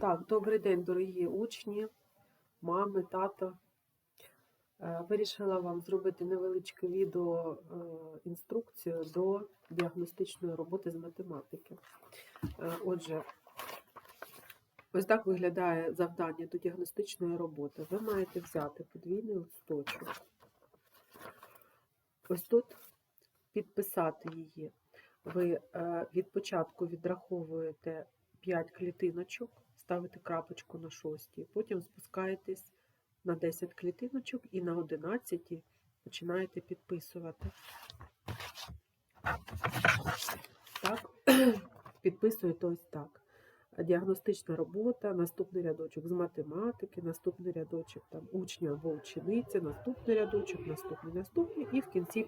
Так, добрий день, дорогі учні, мами, тато. Е, Вирішила вам зробити невеличке відео е, інструкцію до діагностичної роботи з математики. Е, Отже, ось так виглядає завдання до діагностичної роботи. Ви маєте взяти подвійний листочок. Ось тут підписати її. Ви від початку відраховуєте 5 клітиночок, ставите крапочку на шостій, потім спускаєтесь на 10 клітиночок і на 11 починаєте підписувати. Так, підписуєте ось так. Діагностична робота, наступний рядочок з математики, наступний рядочок там учня або учениця, наступний рядочок, наступний, наступний, і в кінці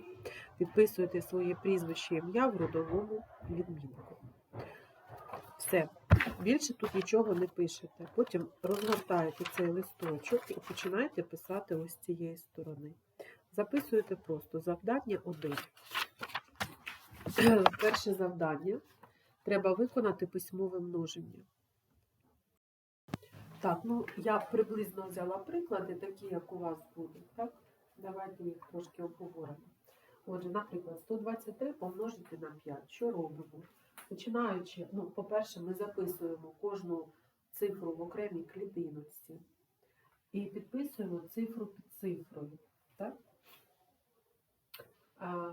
підписуєте своє прізвище ім'я в родовому відмінку. Все. Більше тут нічого не пишете. Потім розгортаєте цей листочок і починаєте писати ось з цієї сторони. Записуєте просто завдання 1. Перше завдання треба виконати письмове множення. Так, ну я приблизно взяла приклади, такі, як у вас будуть. Так? Давайте їх трошки обговоримо. Отже, наприклад, 123 помножити на 5. Що робимо? Починаючи, ну, по-перше, ми записуємо кожну цифру в окремій клітиночці і підписуємо цифру під цифрою. Так? А,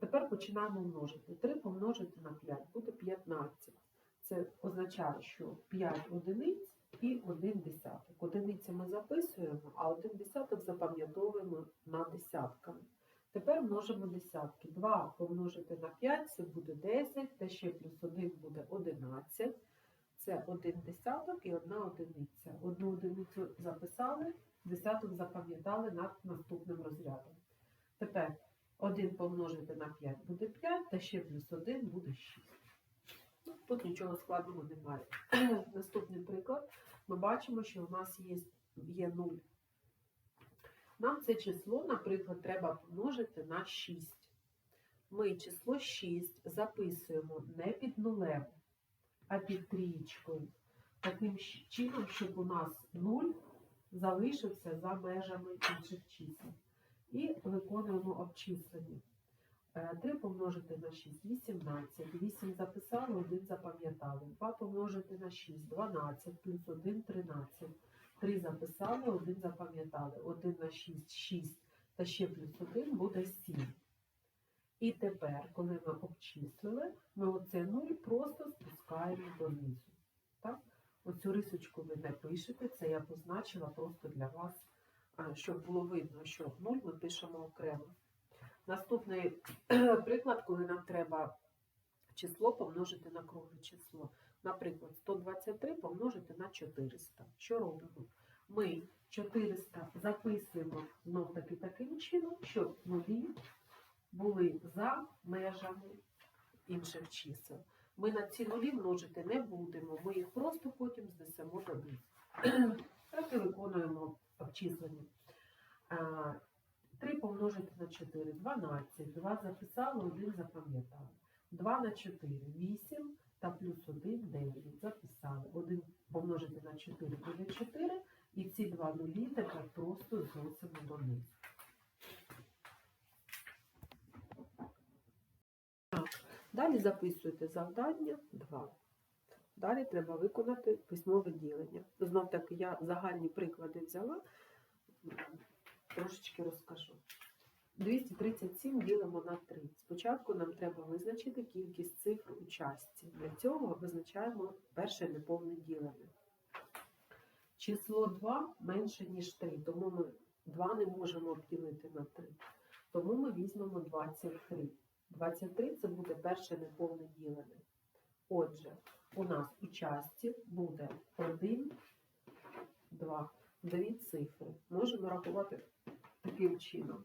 тепер починаємо множити. 3 помножити на 5 буде 15. Це означає, що 5 одиниць і 1 десяток. Одиниці ми записуємо, а 1 десяток запам'ятовуємо на десятками. Тепер множимо десятки. 2 помножити на 5 це буде 10, та ще плюс 1 буде 11. Це 1 десяток і 1 одиниця. Одну одиницю записали, десяток запам'ятали над наступним розрядом. Тепер 1 помножити на 5 буде 5, та ще плюс 1 буде 6. Ну, Тут нічого складного немає. Наступний приклад. Ми бачимо, що у нас є, є 0. Нам це число, наприклад, треба помножити на 6. Ми число 6 записуємо не під нулем, а під трієчкою. Таким чином, щоб у нас 0 залишився за межами інших чисел. І виконуємо обчислення. 3 помножити на 6 18. 8 записали, 1 запам'ятали. 2 помножити на 6 12, плюс 1 13. 3 записали, 1 запам'ятали. 1 на 6 6, та ще плюс 1 буде 7. І тепер, коли ми обчислили, ми оце 0 просто спускаємо донизу. Так? Оцю рисочку ви не пишете, це я позначила просто для вас, щоб було видно, що 0 ми пишемо окремо. Наступний приклад, коли нам треба число помножити на кругле число. Наприклад, 123 помножити на 400. Що робимо? Ми 400 записуємо знов таки таким чином, щоб нулі були за межами інших чисел. Ми на ці нулі множити не будемо, ми їх просто потім знесемо до них. Так і виконуємо обчислення. 3 помножити на 4 12. 2 записали, 1 запам'ятали. 2 на 4 8 та плюс 1 9. Записали. 1 помножити на 4 буде 4. І ці два нулі тепер просто зносимо донизу. Далі записуєте завдання 2. Далі треба виконати письмове ділення. Знов таки я загальні приклади взяла, трошечки розкажу. 237 ділимо на 3. Спочатку нам треба визначити кількість цифр у частці. Для цього визначаємо перше неповне ділення. Число 2 менше, ніж 3, тому ми 2 не можемо обділити на 3. Тому ми візьмемо 23. 23 це буде перше неповне ділене. Отже, у нас у частці буде 1, 2, дві цифри. Можемо рахувати таким чином.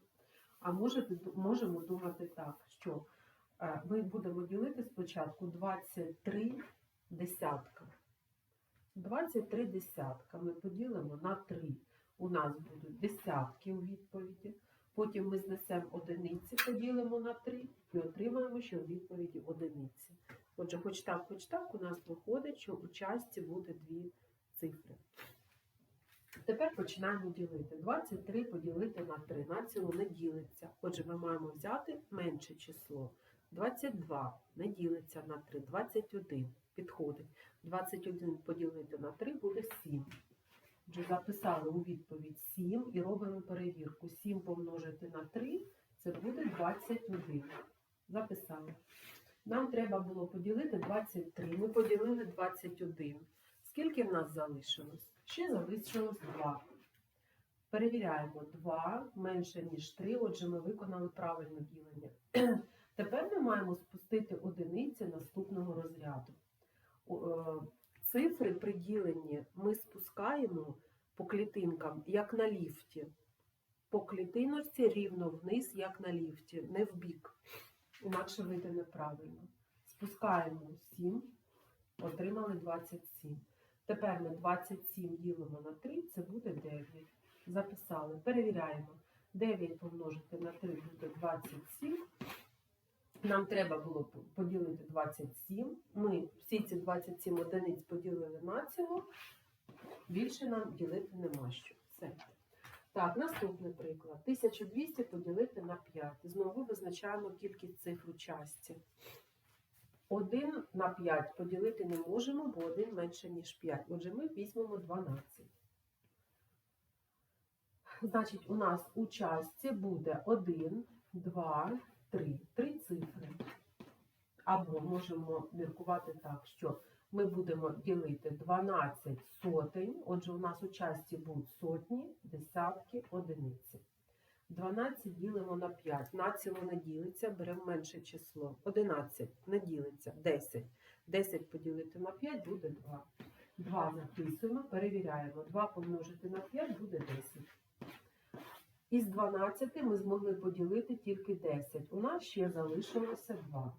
А можете, можемо думати так, що е, ми будемо ділити спочатку 23 десятка. 23 десятка ми поділимо на 3. У нас будуть десятки у відповіді. Потім ми знесемо одиниці, поділимо на 3 і отримаємо, що у відповіді одиниці. Отже, хоч так, хоч так, у нас виходить, що у часті буде дві цифри. Тепер починаємо ділити. 23 поділити на 3. Націло не ділиться. Отже, ми маємо взяти менше число. 22 не ділиться на 3. 21 підходить. 21 поділити на 3 буде 7. Отже, записали у відповідь 7 і робимо перевірку. 7 помножити на 3 це буде 21. Записали. Нам треба було поділити 23. Ми поділили 21. Скільки в нас залишилось? Ще залишилось 2. Перевіряємо 2 менше, ніж 3, отже, ми виконали правильне ділення. Тепер ми маємо спустити одиниці наступного розряду. Е, Цифри при діленні ми спускаємо по клітинкам, як на ліфті. По клітиночці рівно вниз, як на ліфті, не в бік. Інакше вийде неправильно. Спускаємо 7, отримали 27. Тепер ми 27 ділимо на 3, це буде 9. Записали. Перевіряємо. 9 помножити на 3 буде 27. Нам треба було поділити 27. Ми всі ці 27 одиниць поділили на ціло. Більше нам ділити нема що. Все. Так, наступний приклад. 1200 поділити на 5. Знову визначаємо кількість цифр у часті. 1 на 5 поділити не можемо, бо 1 менше, ніж 5. Отже, ми візьмемо 12. Значить, у нас у частці буде 1, 2, 3. Три цифри. Або можемо міркувати так, що ми будемо ділити 12 сотень. Отже, у нас у часті будуть сотні, десятки, одиниці. 12 ділимо на 5. Націло не ділиться, беремо менше число. 11 не ділиться, 10. 10 поділити на 5 буде 2. 2 записуємо, перевіряємо. 2 помножити на 5 буде 10. Із 12 ми змогли поділити тільки 10. У нас ще залишилося 2.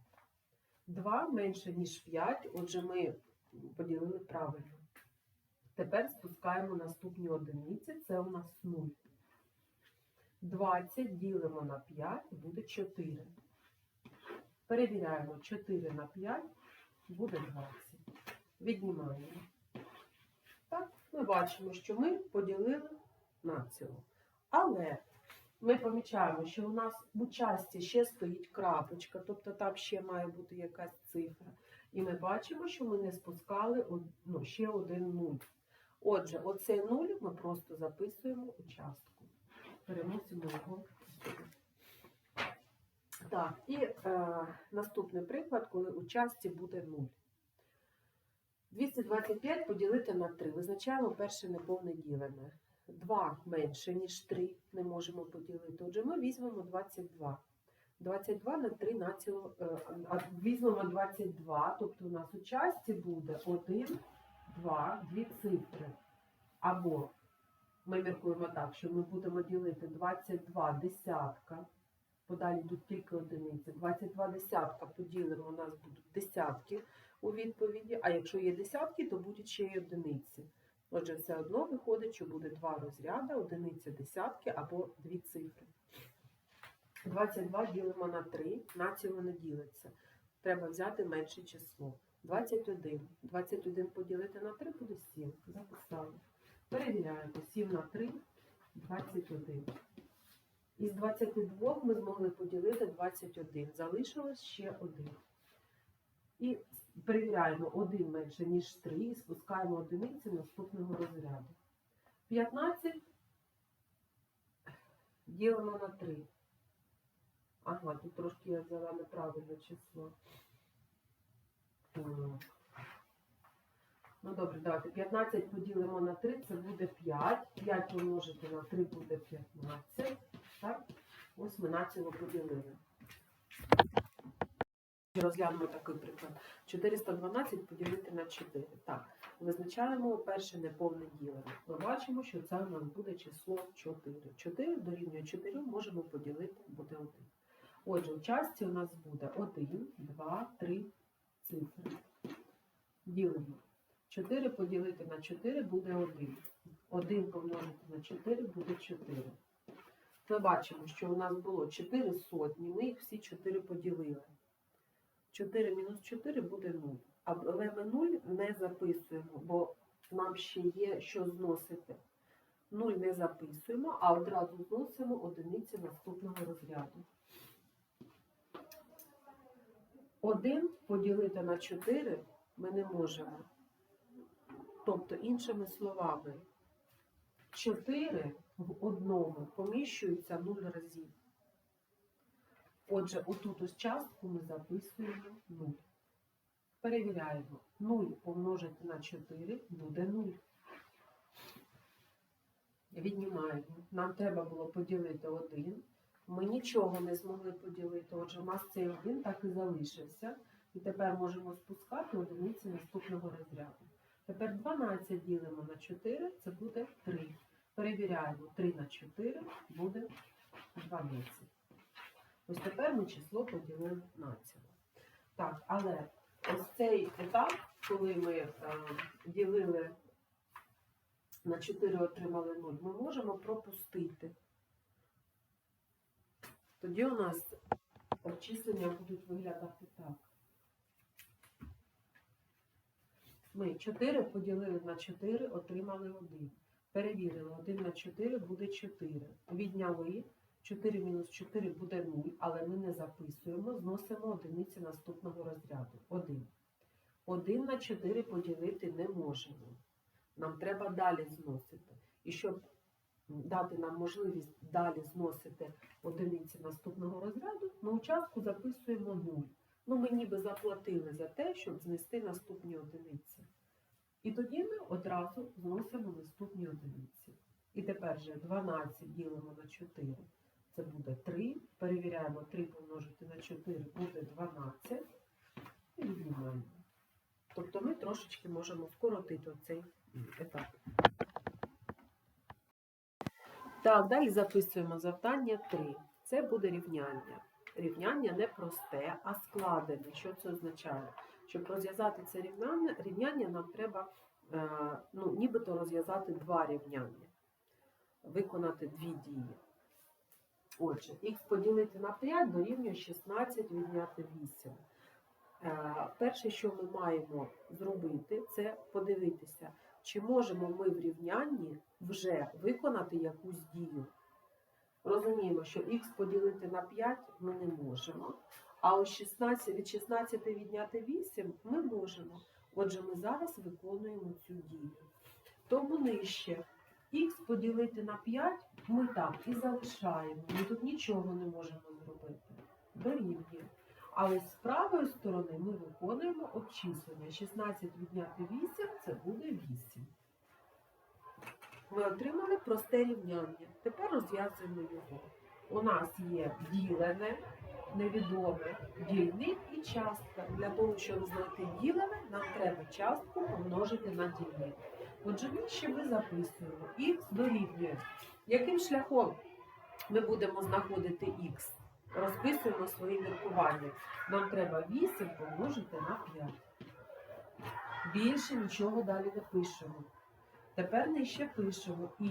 2 менше, ніж 5, отже, ми поділили правильно. Тепер спускаємо наступні одиниці, це у нас 0. 20 ділимо на 5, буде 4. Перевіряємо 4 на 5, буде 20. Віднімаємо. Так, ми бачимо, що ми поділили на ціло. Але ми помічаємо, що у нас у часті ще стоїть крапочка, тобто там ще має бути якась цифра. І ми бачимо, що ми не спускали ну, ще один нуль. Отже, оцей нуль ми просто записуємо у частку. Переносимо сюди. Так, і е, наступний приклад, коли у часті буде 0. 225 поділити на 3. Визначаємо перше неповне ділене. 2 менше, ніж 3 не можемо поділити. Отже, ми візьмемо 22. 22 на 3 націло, е, візьмемо 22, тобто у нас у часті буде 1, 2, 2 цифри. Або ми міркуємо так, що ми будемо ділити 22 десятка, подалі йдуть тільки одиниці. 22 десятка поділимо, у нас будуть десятки у відповіді, а якщо є десятки, то будуть ще й одиниці. Отже, все одно виходить, що буде два розряди, одиниця десятки або дві цифри. 22 ділимо на 3, націло не ділиться. Треба взяти менше число. 21. 21 поділити на 3 буде 7. Записали. Перевіряємо. 7 на 3 21. Із 22 ми змогли поділити 21. Залишилось ще 1. І перевіряємо 1 менше, ніж 3 і спускаємо одиниці наступного розряду. 15 ділимо на 3. Ага, тут трошки я взяла неправильне число. Ну добре, давайте 15 поділимо на 3, це буде 5. 5 помножити на 3 буде 15. Так? Ось ми націло поділили. Розглянемо такий приклад. 412 поділити на 4. Так, визначаємо перше неповне ділення. Ми бачимо, що це у нас буде число 4. 4 дорівнює 4 можемо поділити, буде 1. Отже, в часті у нас буде 1, 2, 3 цифри. Ділимо. 4 поділити на 4 буде 1. 1 помножити на 4 буде 4. Ми бачимо, що у нас було 4 сотні, ми їх всі 4 поділили. 4 мінус 4 буде 0. Але ми 0 не записуємо, бо нам ще є що зносити. 0 не записуємо, а одразу зносимо одиниці наступного розряду. 1 поділити на 4 ми не можемо. Тобто, іншими словами, 4 в одному поміщується 0 разів. Отже, отут частку ми записуємо 0. Перевіряємо. 0 помножити на 4 буде 0. Віднімаємо. Нам треба було поділити 1. Ми нічого не змогли поділити. Отже, у нас цей 1 так і залишився. І тепер можемо спускати одиниці наступного розряду. Тепер 12 ділимо на 4, це буде 3. Перевіряємо 3 на 4 буде 12. Ось тепер ми число поділили на ціло. Так, але ось цей етап, коли ми е, ділили на 4 отримали 0, ми можемо пропустити. Тоді у нас обчислення будуть виглядати так. Ми 4 поділили на 4, отримали 1. Перевірили, 1 на 4 буде 4. Відняли 4 мінус 4 буде 0, але ми не записуємо, зносимо одиниці наступного розряду. 1. 1 на 4 поділити не можемо. Нам треба далі зносити. І щоб дати нам можливість далі зносити одиниці наступного розряду, ми участку записуємо 0. Ну, ми ніби заплатили за те, щоб знести наступні одиниці. І тоді ми одразу зносимо наступні одиниці. І тепер вже 12 ділимо на 4. Це буде 3. Перевіряємо 3 помножити на 4 буде 12. І віднімаємо. Тобто ми трошечки можемо скоротити цей етап. Так, далі записуємо завдання 3. Це буде рівняння. Рівняння не просте, а складене. Що це означає? Щоб розв'язати це рівняння, рівняння нам треба е, ну, нібито розв'язати два рівняння, виконати дві дії. Отже, х поділити на 5 дорівнює 16 відняти 8. Е, Перше, що ми маємо зробити, це подивитися, чи можемо ми в рівнянні вже виконати якусь дію. Розуміємо, що х поділити на 5 ми не можемо, а ось 16, від 16 відняти 8 ми можемо. Отже, ми зараз виконуємо цю дію. Тому нижче х поділити на 5 ми так і залишаємо. Ми тут нічого не можемо зробити. Дорівнює. А з правої сторони ми виконуємо обчислення. 16 відняти 8 це буде 8. Ми отримали просте рівняння. Тепер розв'язуємо його. У нас є ділене, невідоме, дільник і частка. Для того, щоб знайти ділене, нам треба частку помножити на дільник. Отже, нижче ми записуємо х дорівнює. Яким шляхом ми будемо знаходити х? Розписуємо свої міркування. Нам треба 8 помножити на 5. Більше нічого далі не пишемо. Тепер нижче пишемо х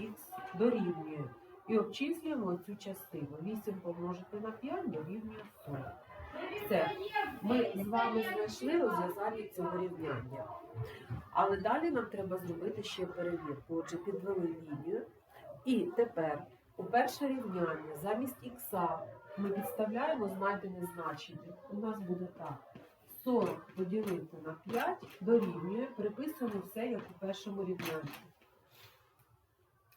дорівнює і обчислюємо цю частину. 8 помножити на 5 дорівнює 40. Все. Ми з вами знайшли розв'язання цього рівняння. Але далі нам треба зробити ще перевірку. Отже, підвели лінію. І тепер у перше рівняння замість х ми підставляємо знайдене значення. У нас буде так. 40 поділити на 5 дорівнює, переписуємо все як у першому рівнянні.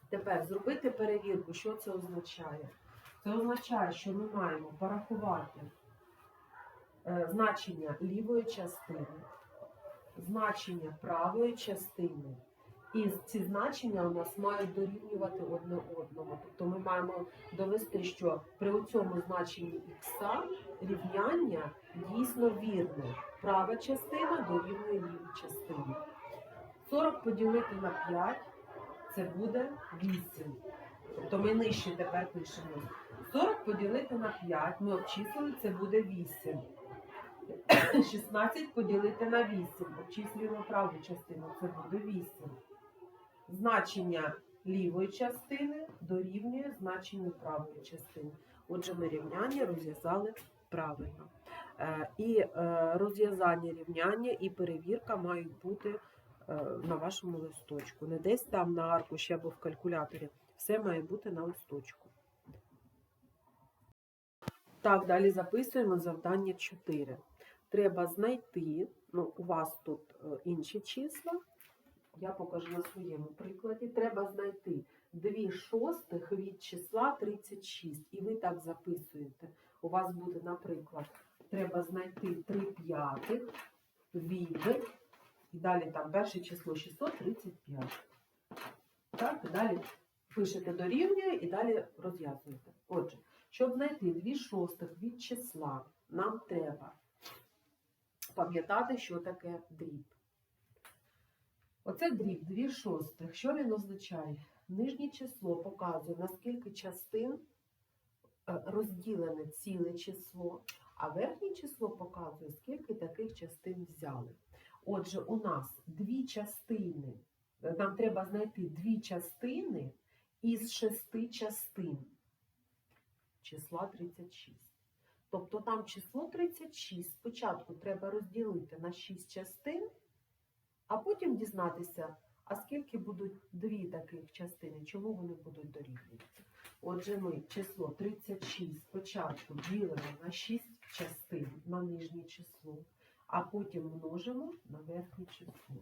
Тепер зробити перевірку, що це означає. Це означає, що ми маємо порахувати е, значення лівої частини, значення правої частини. І ці значення у нас мають дорівнювати одне одному. Тобто ми маємо довести, що при цьому значенні х рівняння дійсно вірне. Права частина дорівнює лівій частині. 40 поділити на 5 це буде 8. Тобто ми нижче тепер пишемо. 40 поділити на 5, ми обчислили, це буде 8. 16 поділити на 8. Обчислюємо праву частину, це буде 8. Значення лівої частини дорівнює значенню правої частини. Отже, ми рівняння розв'язали правильно. Е, І е, розв'язання рівняння і перевірка мають бути на вашому листочку. Не десь там на аркуші або в калькуляторі. Все має бути на листочку. Так, далі записуємо завдання 4. Треба знайти, ну, у вас тут е, інші числа, я покажу на своєму прикладі. Треба знайти 2 шостих від числа 36. І ви так записуєте. У вас буде, наприклад, треба знайти 3 п'ятих від, і далі там перше число 635. Так, і далі пишете дорівнює і далі розв'язуєте. Отже, щоб знайти 2 шостих від числа, нам треба пам'ятати, що таке дріб. Оце дріб 2 шостих. Що він означає? Нижнє число показує, на скільки частин е, розділене ціле число, а верхнє число показує, скільки таких частин взяли. Отже, у нас дві частини, нам треба знайти дві частини із шести частин числа 36. Тобто там число 36 спочатку треба розділити на 6 частин, а потім дізнатися, а скільки будуть дві таких частини, чому вони будуть дорівнювати. Отже, ми число 36 спочатку ділимо на 6 частин на нижнє число, а потім множимо на верхнє число.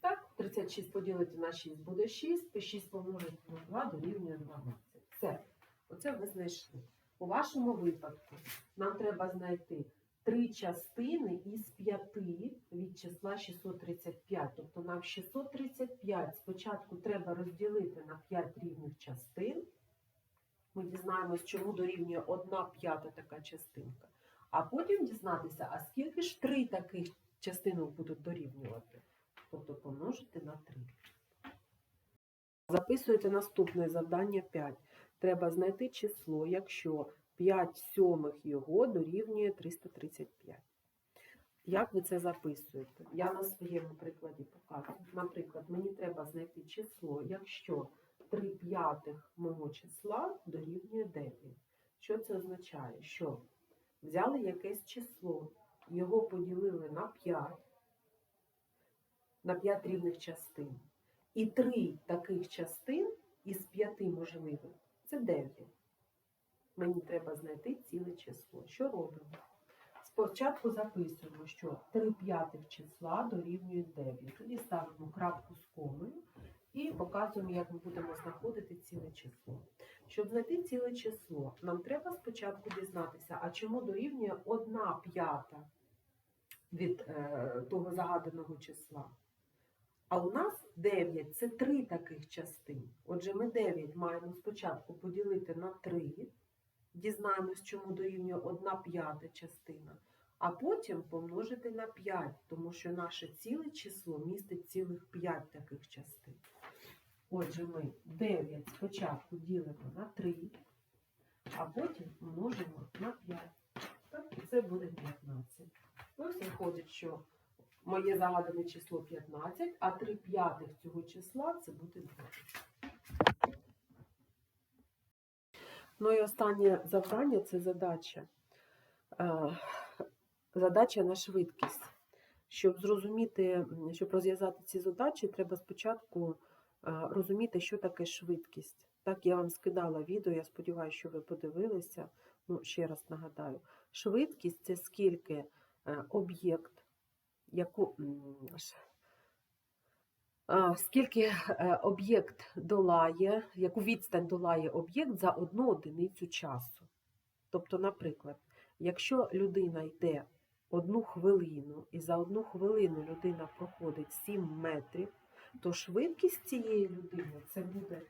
Так, 36 поділити на 6 буде 6, 6 помножити на 2 дорівнює 12. Все. Оце ви знайшли. У вашому випадку нам треба знайти три частини із п'яти від числа 635. Тобто нам 635 спочатку треба розділити на 5 рівних частин. Ми дізнаємось, чому дорівнює 1 п'ята така частинка. А потім дізнатися, а скільки ж три таких частинок будуть дорівнювати. Тобто помножити на 3. Записуєте наступне завдання 5. Треба знайти число, якщо 5 сьомих його дорівнює 335. Як ви це записуєте? Я на своєму прикладі показую. Наприклад, мені треба знайти число, якщо 3 п'ятих мого числа дорівнює 9. Що це означає? Що взяли якесь число, його поділили на 5, на 5 рівних частин. І 3 таких частин із 5 можливих це 9. Мені треба знайти ціле число. Що робимо? Спочатку записуємо, що 3 п'ятих числа дорівнює 9. Тоді ставимо крапку з комою і показуємо, як ми будемо знаходити ціле число. Щоб знайти ціле число, нам треба спочатку дізнатися, а чому дорівнює 1 п'ята від е, того загаданого числа. А у нас 9 це 3 таких частин. Отже, ми 9 маємо спочатку поділити на 3, дізнаємось, чому дорівнює 1 п'ята частина, а потім помножити на 5, тому що наше ціле число містить цілих 5 таких частин. Отже, ми 9 спочатку ділимо на 3, а потім множимо на 5. Так, і це буде 15. Ось виходить, що моє загадане число 15, а 3 п'ятих цього числа це буде 20. Ну і останнє завдання це задача. Е, Задача на швидкість. Щоб зрозуміти, щоб розв'язати ці задачі, треба спочатку розуміти, що таке швидкість. Так, я вам скидала відео, я сподіваюся, що ви подивилися. Ну, ще раз нагадаю, швидкість це скільки е, об'єкт, яку, скільки е, об'єкт долає, яку відстань долає об'єкт за одну одиницю часу. Тобто, наприклад, якщо людина йде одну хвилину, і за одну хвилину людина проходить 7 метрів, то швидкість цієї людини це буде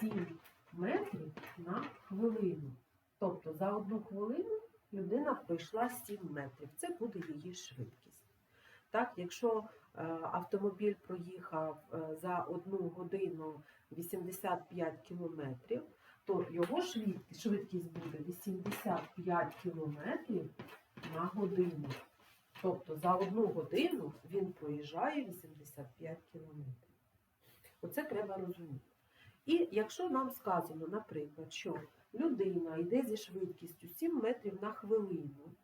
7 метрів на хвилину. Тобто за одну хвилину людина пройшла 7 метрів. Це буде її швидкість. Так, якщо е, автомобіль проїхав е, за одну годину 85 кілометрів, то його швидкість буде 85 кілометрів на годину. Тобто за одну годину він проїжджає 85 кілометрів. Оце треба розуміти. І якщо нам сказано, наприклад, що людина йде зі швидкістю 7 метрів на хвилину.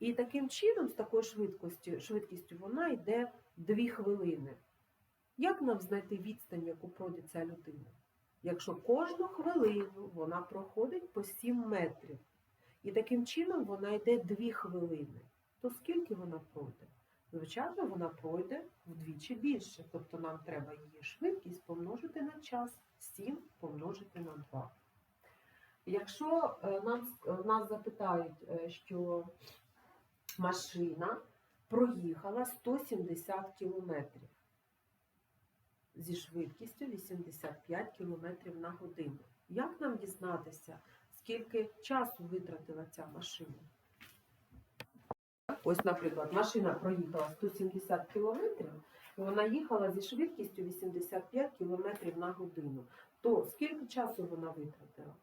І таким чином, з такою швидкістю, швидкістю вона йде 2 хвилини. Як нам знайти відстань, яку пройде ця людина? Якщо кожну хвилину вона проходить по 7 метрів, і таким чином вона йде 2 хвилини, то скільки вона пройде? Звичайно, вона пройде вдвічі більше. Тобто нам треба її швидкість помножити на час, 7 помножити на 2. Якщо е, нам, нас запитають, е, що машина проїхала 170 кілометрів зі швидкістю 85 км на годину. Як нам дізнатися, скільки часу витратила ця машина? Ось, наприклад, машина проїхала 170 км, вона їхала зі швидкістю 85 км на годину. То скільки часу вона витратила?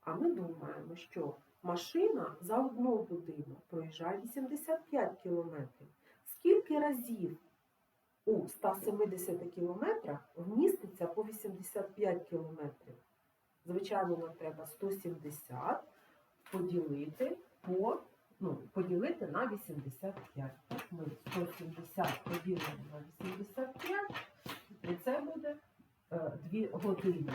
А ми думаємо, що машина за одну годину проїжджає 85 км. Скільки разів у 170 кілометрах вміститься по 85 кілометрів? Звичайно, нам треба 170 поділити по ну, поділити на 85. Так, ми 170 поділимо на 85, і це буде 2 години.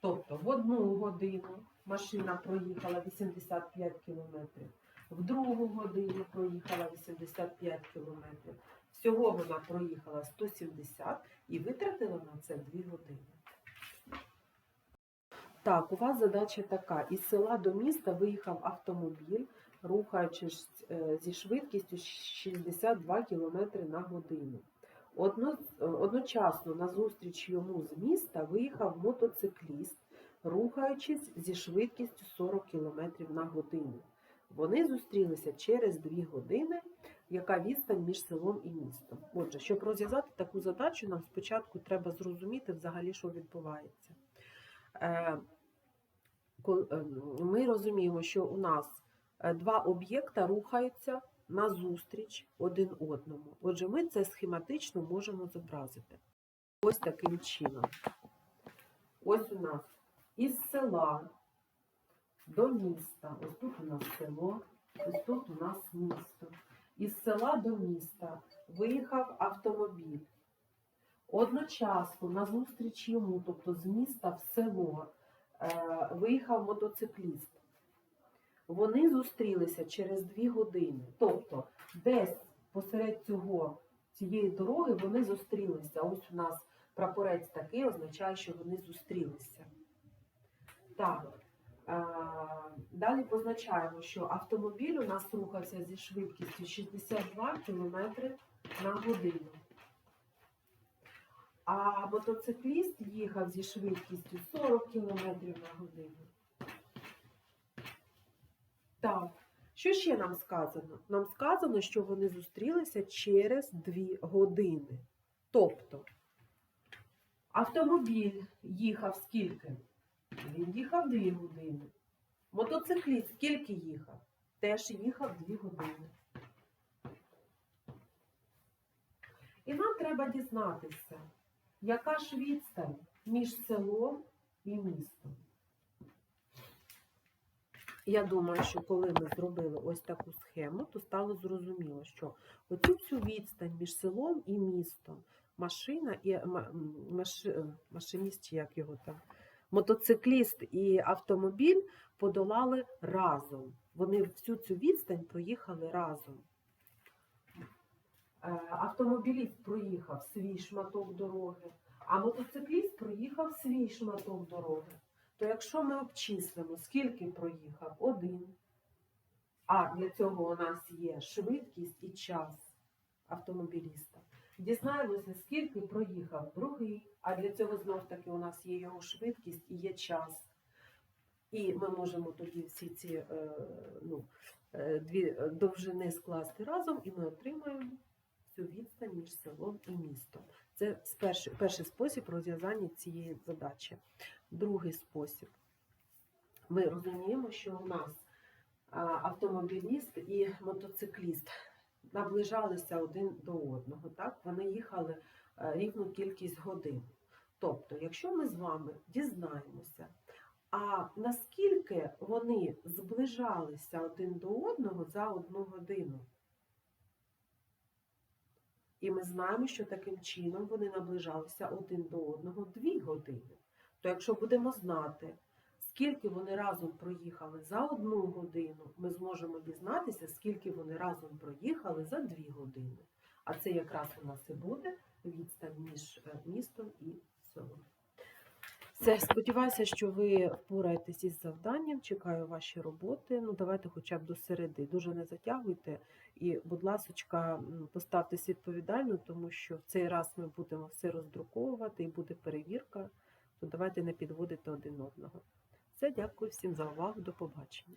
Тобто в одну годину машина проїхала 85 кілометрів, в другу годину проїхала 85 кілометрів. Всього вона проїхала 170 і витратила на це 2 години. Так, у вас задача така: із села до міста виїхав автомобіль, рухаючись е, зі швидкістю 62 км на годину. Е, одночасно на зустріч йому з міста виїхав мотоцикліст, рухаючись зі швидкістю 40 км на годину. Вони зустрілися через 2 години, яка відстань між селом і містом. Отже, щоб розв'язати таку задачу, нам спочатку треба зрозуміти взагалі, що відбувається. Е, е, Ми розуміємо, що у нас е, два об'єкта рухаються назустріч один одному. Отже, ми це схематично можемо зобразити. Ось таким чином. Ось у нас із села до міста. Ось тут у нас село, ось тут у нас місто. Із села до міста виїхав автомобіль. Одночасно назустріч йому, тобто з міста в село, е, виїхав мотоцикліст. Вони зустрілися через дві години. Тобто, десь посеред цього, цієї дороги вони зустрілися. Ось у нас прапорець такий означає, що вони зустрілися. Так. е, Далі позначаємо, що автомобіль у нас рухався зі швидкістю 62 км на годину. А мотоцикліст їхав зі швидкістю 40 км на годину. Так, що ще нам сказано? Нам сказано, що вони зустрілися через 2 години. Тобто автомобіль їхав скільки? Він їхав 2 години. Мотоцикліст скільки їхав? Теж їхав 2 години. І нам треба дізнатися, яка ж відстань між селом і містом. Я думаю, що коли ми зробили ось таку схему, то стало зрозуміло, що оцю всю відстань між селом і містом машина і ма- маши, е, машиніст, як його там, мотоцикліст і автомобіль подолали разом. Вони всю цю відстань проїхали разом. Е, Автомобіліст проїхав свій шматок дороги, а мотоцикліст проїхав свій шматок дороги. То якщо ми обчислимо, скільки проїхав один, а для цього у нас є швидкість і час автомобіліста, дізнаємося, скільки проїхав другий, а для цього знов таки у нас є його швидкість і є час. І ми можемо тоді всі ці е, ну, е, дві довжини скласти разом, і ми отримаємо всю відстань між селом і містом. Це перший, перший спосіб розв'язання цієї задачі. Другий спосіб. Ми розуміємо, що у нас автомобіліст і мотоцикліст наближалися один до одного. Так? Вони їхали е, рівну кількість годин. Тобто, якщо ми з вами дізнаємося, а наскільки вони зближалися один до одного за одну годину, і ми знаємо, що таким чином вони наближалися один до одного дві години. То якщо будемо знати, скільки вони разом проїхали за одну годину, ми зможемо дізнатися, скільки вони разом проїхали за дві години. А це якраз у нас і буде відстань між е, містом і селом. Все, сподіваюся, що ви впораєтесь із завданням. Чекаю ваші роботи. Ну, давайте хоча б до середи. Дуже не затягуйте. І, будь ласочка, поставтесь відповідально, тому що в цей раз ми будемо все роздруковувати і буде перевірка. То давайте не підводити один одного. Все, дякую всім за увагу. До побачення.